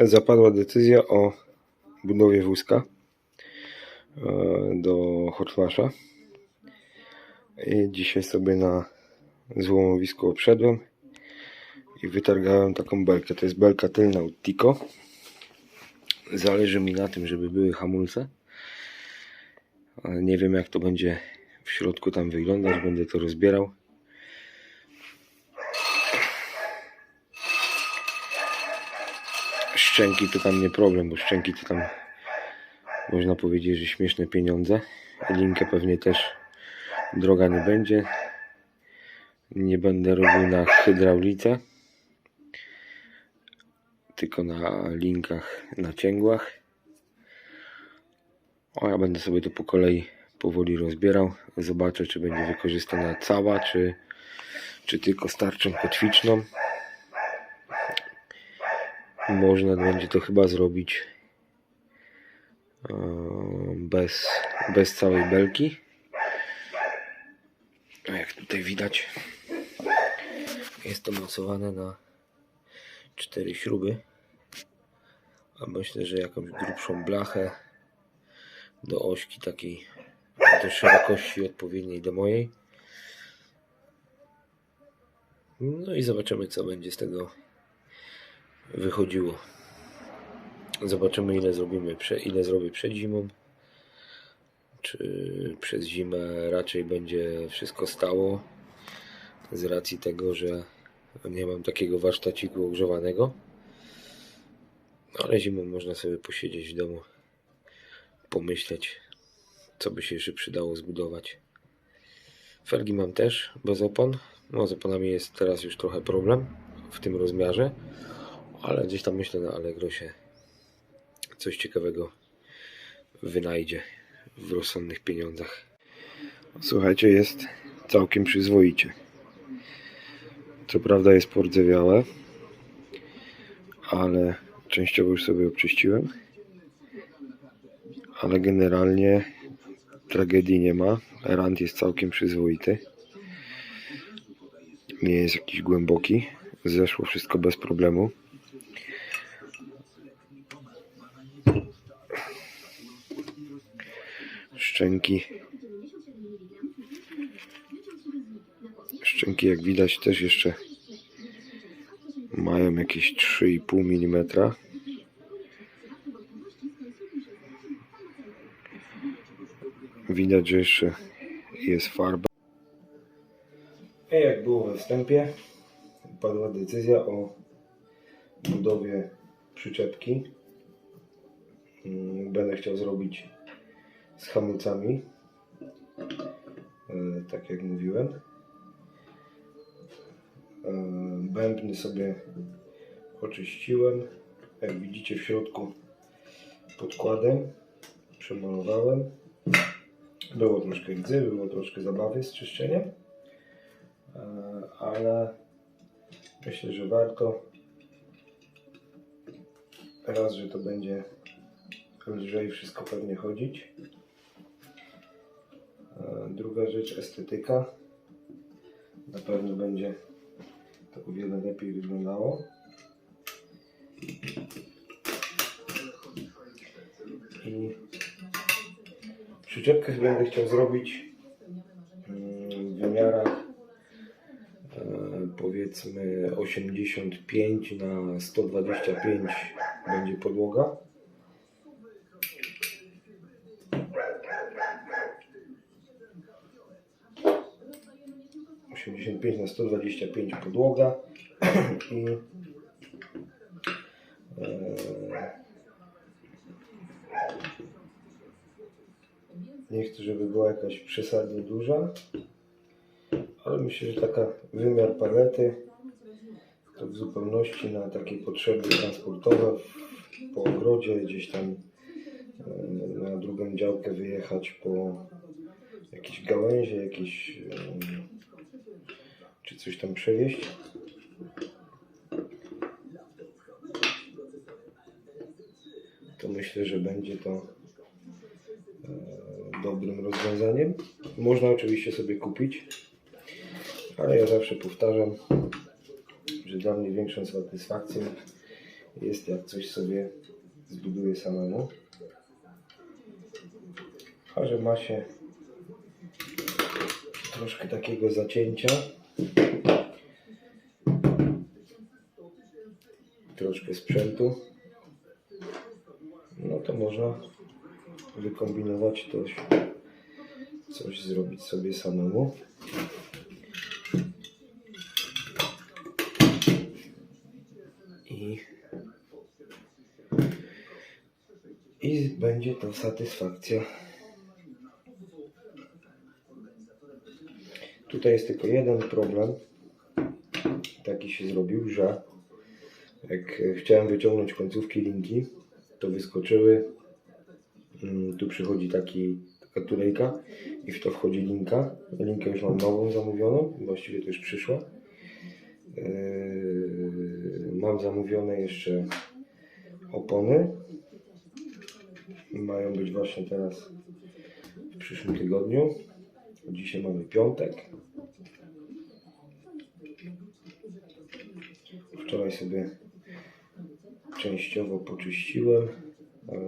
zapadła decyzja o budowie wózka e, do Hotmasza. I dzisiaj sobie na złomowisku obszedłem i wytargałem taką belkę. To jest belka tylna od Tico. Zależy mi na tym, żeby były hamulce. Ale nie wiem jak to będzie w środku tam wyglądać. Będę to rozbierał. Szczęki to tam nie problem, bo szczęki to tam można powiedzieć, że śmieszne pieniądze. Linkę pewnie też droga nie będzie. Nie będę robił na hydraulice, tylko na linkach, na cięgłach. O, ja będę sobie to po kolei powoli rozbierał. Zobaczę, czy będzie wykorzystana cała, czy, czy tylko starczą kotwiczną. Można będzie to chyba zrobić e, bez, bez całej belki. Jak tutaj widać, jest to mocowane na cztery śruby. A myślę, że jakąś grubszą blachę do ośki takiej do szerokości odpowiedniej do mojej. No i zobaczymy co będzie z tego wychodziło. Zobaczymy ile zrobimy, ile zrobię przed zimą. Czy przez zimę raczej będzie wszystko stało z racji tego, że nie mam takiego warsztaciku ogrzewanego. Ale zimą można sobie posiedzieć w domu, pomyśleć, co by się jeszcze przydało zbudować. Felgi mam też bez opon. No z oponami jest teraz już trochę problem w tym rozmiarze, ale gdzieś tam myślę na Allegro się coś ciekawego wynajdzie w rozsądnych pieniądzach. Słuchajcie, jest całkiem przyzwoicie. Co prawda jest pordzewiałe, ale częściowo już sobie oczyściłem. Ale generalnie tragedii nie ma. Rand jest całkiem przyzwoity. Nie jest jakiś głęboki. Zeszło wszystko bez problemu. Szczęki. Szczęki jak widać też jeszcze mają jakieś 3,5 mm. Widać, że jeszcze jest farba. I jak było we wstępie, padła decyzja o budowie przyczepki. Mm, Będę chciał zrobić z hamulcami, e, tak jak mówiłem. E, Bębny sobie oczyściłem. Jak widzicie w środku podkładem przemalowałem. Było troszkę rdzy, było troszkę zabawy z czyszczeniem, E, ale myślę, że warto. Raz, że to będzie lżej wszystko pewnie chodzić. E, Druga rzecz, estetyka. Na pewno będzie to o wiele lepiej wyglądało. I przyczepkę będę chciał zrobić mm, w wymiarach e, powiedzmy 85 na 125 będzie podłoga. Osiemdziesiąt pięć na sto dwadzieścia pięć podłoga. I e, nie chcę, żeby była jakaś przesadnie duża, ale myślę, że taka wymiar palety to w zupełności na takie potrzeby transportowe po ogrodzie gdzieś tam e, na drugą działkę wyjechać po jakieś gałęzie, jakieś e, czy coś tam przewieźć. To myślę, że będzie to e, dobrym rozwiązaniem. Można oczywiście sobie kupić, ale ja zawsze powtarzam, że dla mnie większą satysfakcją jest jak coś sobie zbuduję samemu. A że ma się troszkę takiego zacięcia. Troszkę sprzętu. No to można wykombinować coś, coś zrobić sobie samemu. I, I będzie to satysfakcja. Tutaj jest tylko jeden problem. Taki się zrobił, że jak chciałem wyciągnąć końcówki linki, to wyskoczyły. mm, Tu przychodzi taki, taka tulejka i w to wchodzi linka. Linkę już mam nową zamówioną, właściwie to już przyszła. Yy, Mam zamówione jeszcze opony. Mają być właśnie teraz w przyszłym tygodniu. Dzisiaj mamy piątek. Wczoraj sobie częściowo poczyściłem. Eee,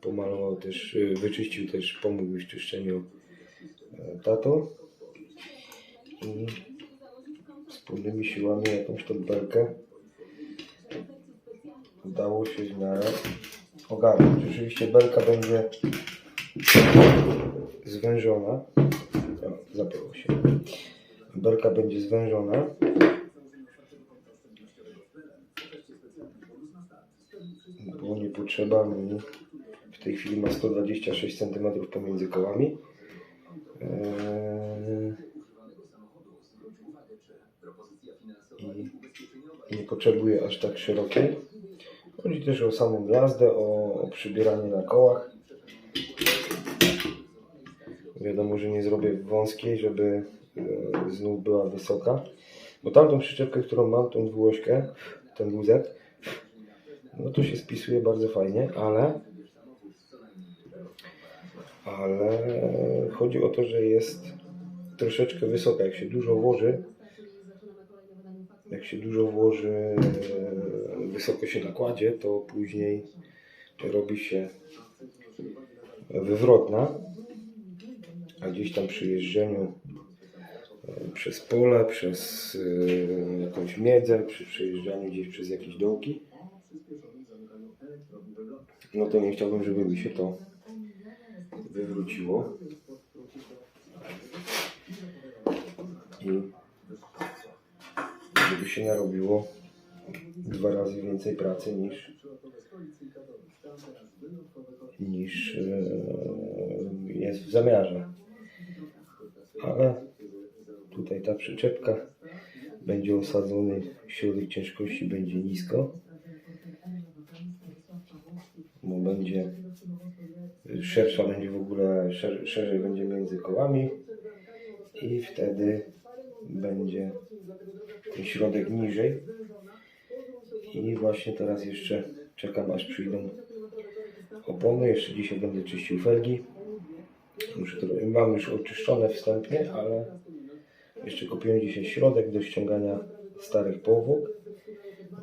Pomalował też, e, wyczyścił też, pomógł w czyszczeniu e, tato. I wspólnymi siłami jakąś tą belkę udało się w miarę ogarnąć. Oczywiście belka będzie zwężona. O, zapięło się. Belka będzie zwężona. Potrzeba mi w tej chwili ma 126 cm pomiędzy kołami. Eee, i nie potrzebuję aż tak szerokiej. Chodzi też o samą jazdę, o, o przybieranie na kołach. Wiadomo, że nie zrobię wąskiej, żeby e, znów była wysoka. Bo tamtą przyczepkę, którą mam, tą dwuośkę, ten wózek, no to się spisuje bardzo fajnie, ale ale chodzi o to, że jest troszeczkę wysoka. Jak się dużo włoży, jak się dużo włoży, e, wysoko się nakładzie, to później robi się wywrotna, a gdzieś tam przy jeżdżeniu e, przez pole, przez e, jakąś miedzę, przy przejeżdżaniu gdzieś przez jakieś dołki, no to nie chciałbym, żeby mi się to wywróciło. I żeby się narobiło dwa razy więcej pracy niż niż e, jest w zamiarze. Ale tutaj ta przyczepka będzie osadzony, środek ciężkości będzie nisko, bo będzie szersza będzie w ogóle, szer, szerzej będzie między kołami i wtedy będzie ten środek niżej. I właśnie teraz jeszcze czekam aż przyjdą opony. Jeszcze dzisiaj będę czyścił felgi. Muszę to, mam już oczyszczone wstępnie, ale jeszcze kupiłem dzisiaj środek do ściągania starych powłok.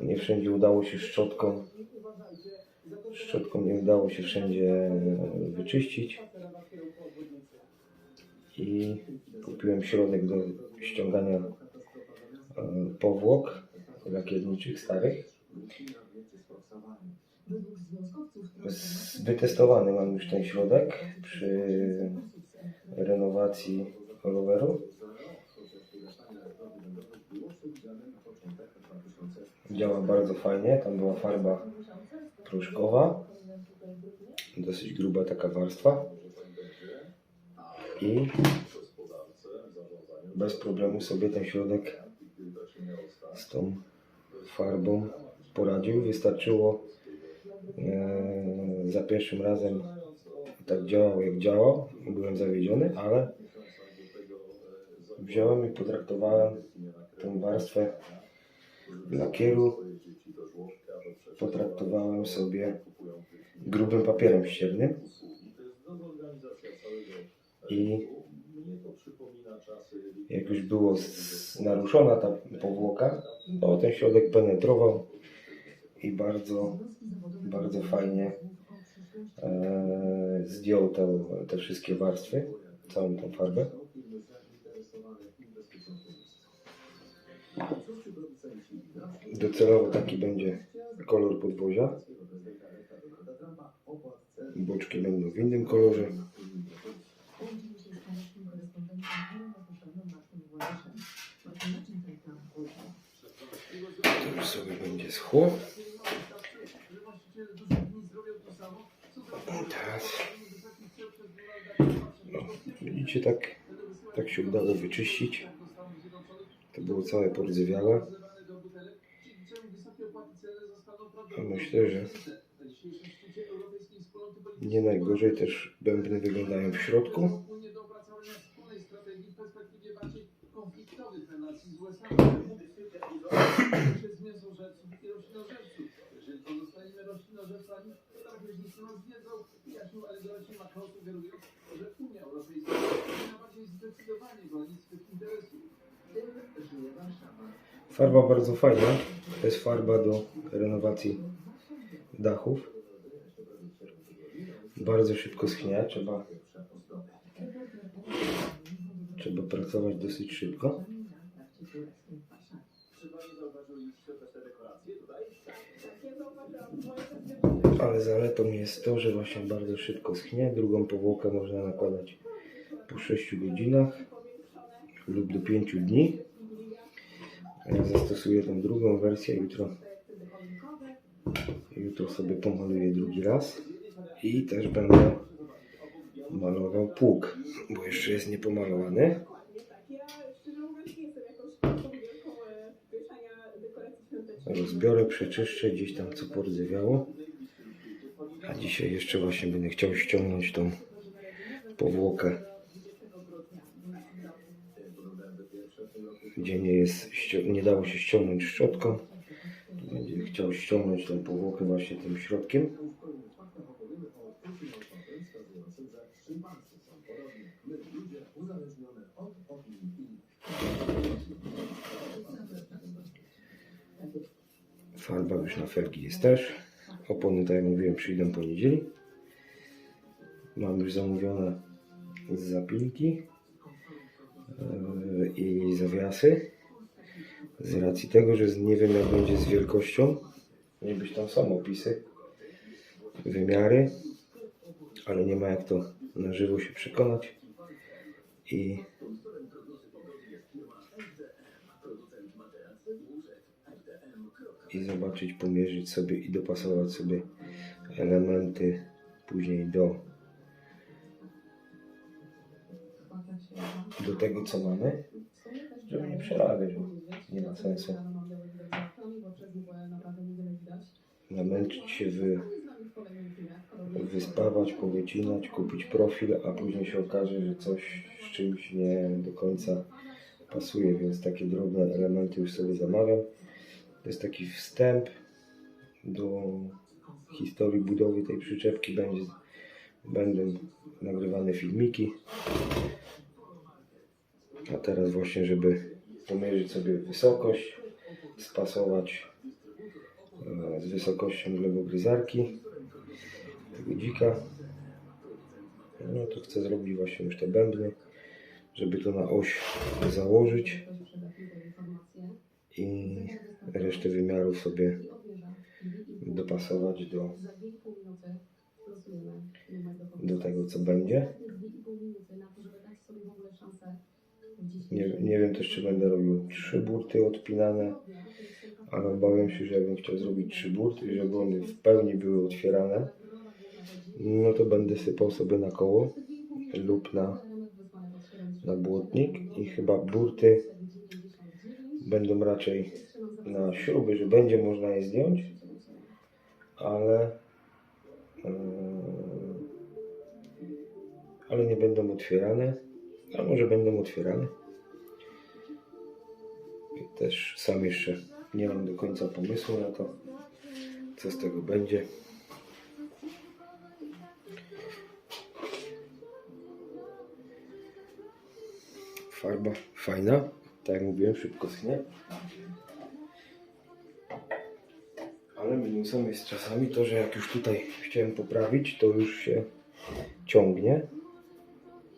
Nie wszędzie udało się szczotką. Szczotką nie udało się wszędzie wyczyścić. I kupiłem środek do ściągania e, powłok lakierniczych starych. Wytestowany mam już ten środek przy renowacji roweru. Działa bardzo fajnie. Tam była farba proszkowa. Dosyć gruba taka warstwa. I bez problemu sobie ten środek z tą farbą poradził. Wystarczyło e, za pierwszym razem tak działał jak działał. Byłem zawiedziony, ale wziąłem i potraktowałem tą warstwę lakieru potraktowałem sobie grubym papierem ściernym i jak już było naruszona ta powłoka, to ten środek penetrował i bardzo, bardzo fajnie e, zdjął te, te wszystkie warstwy, całą tą farbę. Docelowo taki będzie kolor podwozia. Boczki będą w innym kolorze. To już sobie będzie schło. Teraz. No, widzicie, tak, tak się udało wyczyścić. To było całe pordzewiałe. A myślę, że nie najgorzej też bębny wyglądają w środku. Farba bardzo fajna. To jest farba do renowacji dachów. Bardzo szybko schnie. Trzeba, trzeba pracować dosyć szybko. Ale zaletą jest to, że właśnie bardzo szybko schnie. Drugą powłokę można nakładać po 6 godzinach lub do 5 dni. Ja zastosuję tą drugą wersję jutro. Jutro sobie pomaluję drugi raz i też będę malował pług, bo jeszcze jest niepomalowany. Rozbiorę, przeczyszczę gdzieś tam co pordzewiało. A dzisiaj jeszcze właśnie będę chciał ściągnąć tą powłokę, gdzie nie jest, nie dało się ściągnąć szczotką. Chciał ściągnąć tą powłokę właśnie tym środkiem. Farba już na felgi jest też. Opony, tak jak mówiłem, przyjdą po niedzieli. Mam już zamówione zapinki yy, i zawiasy. Z racji tego, że nie wiem jak będzie z wielkością. Nie być tam są opisy, wymiary, ale nie ma jak to na żywo się przekonać. I i zobaczyć, pomierzyć sobie i dopasować sobie elementy później do, do tego, co mamy, żeby nie przerabiać, nie ma sensu namęczyć się, wy, wyspawać, powycinać, kupić profil, a później się okaże, że coś z czymś nie do końca pasuje, więc takie drobne elementy już sobie zamawiam. To jest taki wstęp do historii budowy tej przyczepki. Będzie, będą nagrywane filmiki. A teraz właśnie, żeby pomierzyć sobie wysokość, spasować e, z wysokością glebogryzarki tego dzika. No to chcę zrobić właśnie już te bębny, żeby to na oś założyć i resztę wymiarów sobie dopasować do, do tego, co będzie. Nie, nie wiem też, czy będę robił trzy burty odpinane, ale obawiam się, że jakbym chciał zrobić trzy burty, żeby one w pełni były otwierane, no to będę sypał sobie na koło lub na, na błotnik i chyba burty będą raczej na śruby, że będzie można je zdjąć, ale yy, ale nie będą otwierane, a może będą otwierane. Też sam jeszcze nie mam do końca pomysłu na to, co z tego będzie. Farba fajna, tak jak mówiłem, szybko schnie. Ale minusem jest czasami to, że jak już tutaj chciałem poprawić, to już się ciągnie.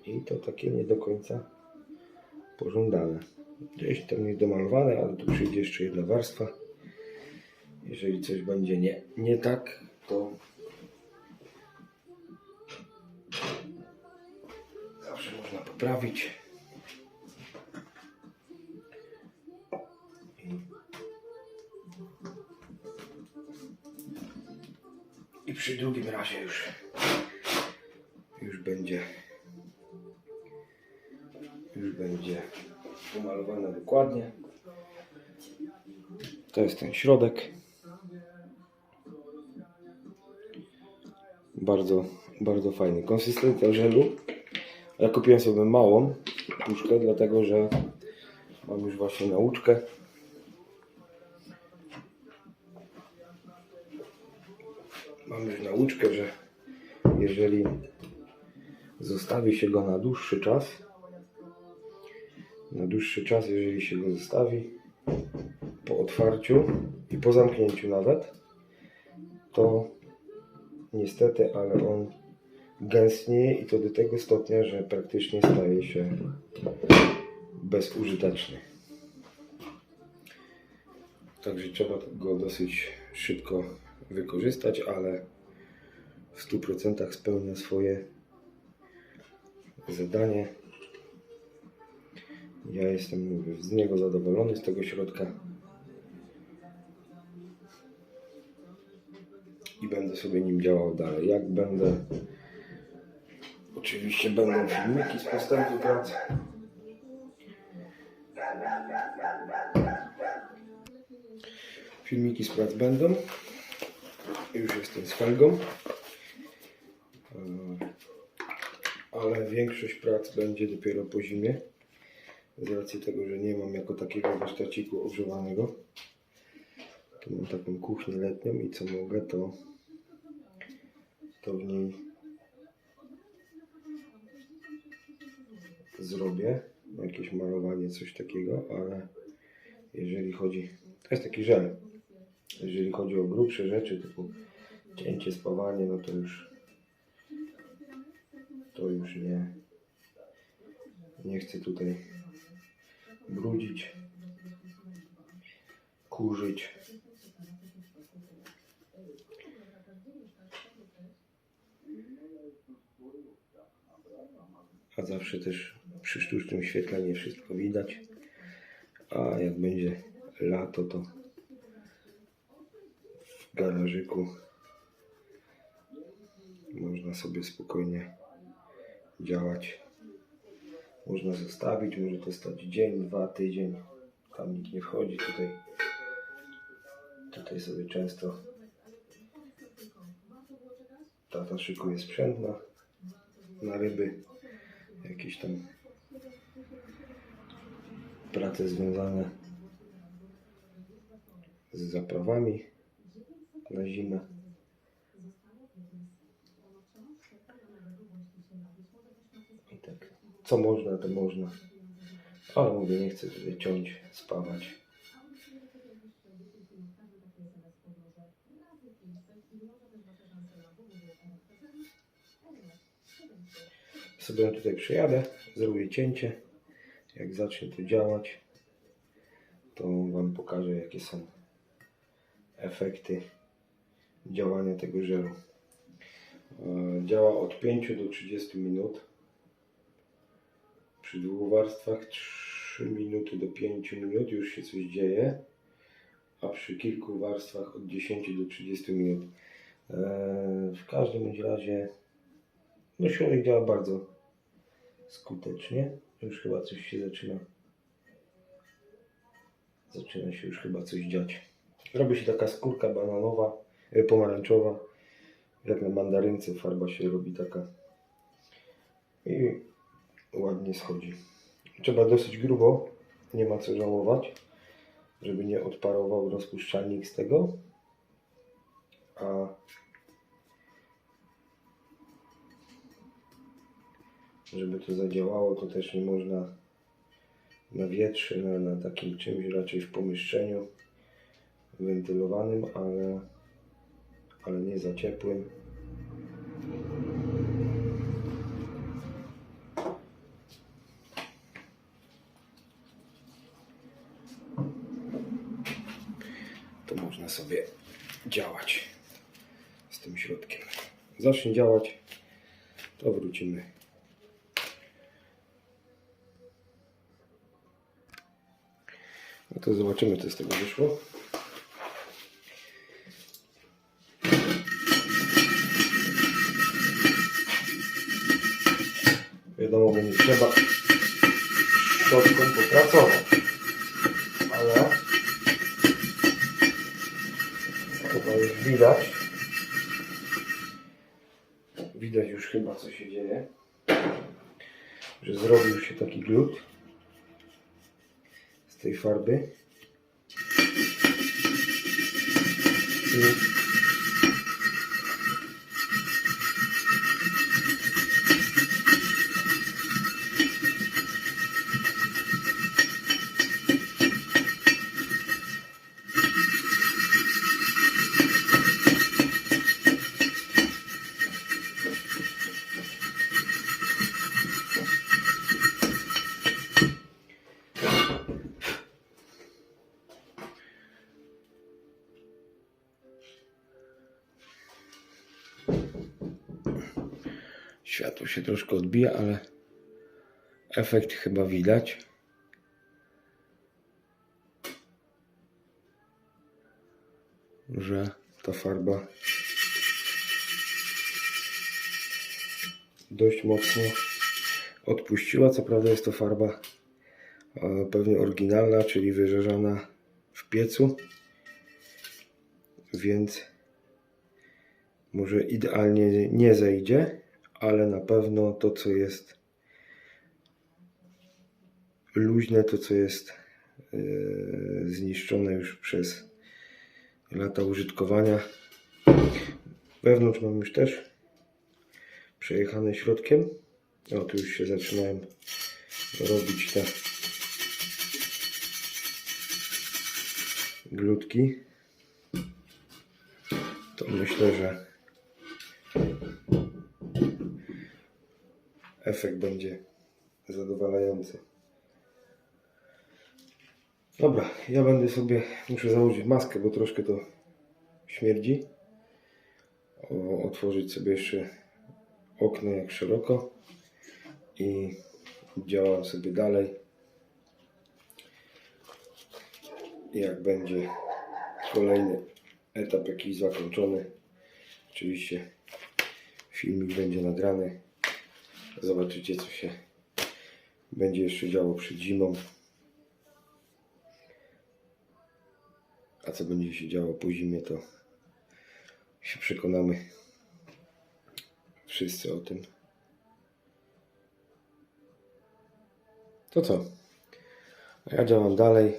I to takie nie do końca pożądane. Gdzieś tam jest domalowane, ale tu przyjdzie jeszcze jedna warstwa. Jeżeli coś będzie nie, nie tak, to zawsze można poprawić. I, I przy drugim razie już już będzie będzie pomalowane dokładnie. To jest ten środek. Bardzo, bardzo fajny. Konsystencja żelu. Ja kupiłem sobie małą puszkę, dlatego że mam już właśnie nauczkę. Mam już nauczkę, że jeżeli zostawi się go na dłuższy czas, na dłuższy czas, jeżeli się go zostawi po otwarciu i po zamknięciu nawet, to niestety, ale on gęstnieje i to do tego stopnia, że praktycznie staje się bezużyteczny. Także trzeba go dosyć szybko wykorzystać, ale w 100% spełnia swoje zadanie. Ja jestem mówię, z niego zadowolony, z tego środka. I będę sobie nim działał dalej. Jak będę. Oczywiście będą filmiki z postępu pracy. Filmiki z prac będą. Już jestem z felgą. Eee, ale większość prac będzie dopiero po zimie. Z racji tego, że nie mam jako takiego warsztaciku ogrzewanego. To mam taką kuchnię letnią i co mogę to, to w niej zrobię. Jakieś malowanie, coś takiego, ale jeżeli chodzi... To jest taki żel. Jeżeli chodzi o grubsze rzeczy typu cięcie, spawanie, no to już to już nie nie chcę tutaj brudzić kurzyć a zawsze też przy sztucznym świetle nie wszystko widać a jak będzie lato to w garażyku można sobie spokojnie działać. Można zostawić, może to stać dzień, dwa, tydzień. Tam nikt nie wchodzi. Tutaj, tutaj sobie często tata szykuje sprzęt na, na ryby. Jakieś tam prace związane z zaprawami na zimę. I tak, co można, to można. Ale mówię, nie chcę tutaj ciąć, spawać. Sobie tutaj przyjadę, zrobię cięcie. Jak zacznie to działać, to Wam pokażę, jakie są efekty działania tego żelu. E, Działa od 5 do 30 minut. Przy dwóch warstwach 3 minuty do 5 minut już się coś dzieje, a przy kilku warstwach od 10 do 30 minut. E, W każdym razie no środek działa bardzo skutecznie. Już chyba coś się zaczyna. Zaczyna się już chyba coś dziać. Robi się taka skórka bananowa, e, pomarańczowa. Jak na mandarynce farba się robi taka. I ładnie schodzi. Trzeba dosyć grubo, nie ma co żałować, żeby nie odparował rozpuszczalnik z tego. A żeby to zadziałało, to też nie można na wietrze, na, na takim czymś, raczej w pomieszczeniu wentylowanym, ale ale nie za ciepłym. Można sobie działać z tym środkiem. Zacznie działać, to wrócimy. No to zobaczymy, co z tego wyszło. Wiadomo, będzie trzeba się taki glut z tej farby. I efekt chyba widać. Że ta farba dość mocno odpuściła. Co prawda jest to farba e, pewnie oryginalna, czyli wyżerzana w piecu. Więc może idealnie nie zejdzie, ale na pewno to, co jest luźne, to, co jest yy, zniszczone już przez lata użytkowania. Wewnątrz mam już też przejechane środkiem. O, tu już się zaczynałem robić te glutki. To myślę, że efekt będzie zadowalający. Dobra, ja będę sobie, muszę założyć maskę, bo troszkę to śmierdzi. Otworzyć sobie jeszcze okno jak szeroko i działam sobie dalej. Jak będzie kolejny etap jakiś zakończony, oczywiście filmik będzie nagrany. Zobaczycie, co się będzie jeszcze działo przed zimą. A co będzie się działo po zimie, to się przekonamy wszyscy o tym. To co? Ja działam dalej.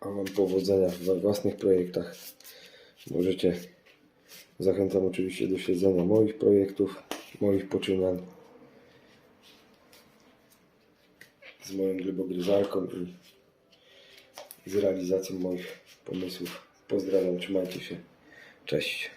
A mam powodzenia we własnych projektach. Możecie Zachęcam oczywiście do śledzenia moich projektów, moich poczynań z moją glebogryzarką i z realizacją moich pomysłów. Pozdrawiam, trzymajcie się. Cześć.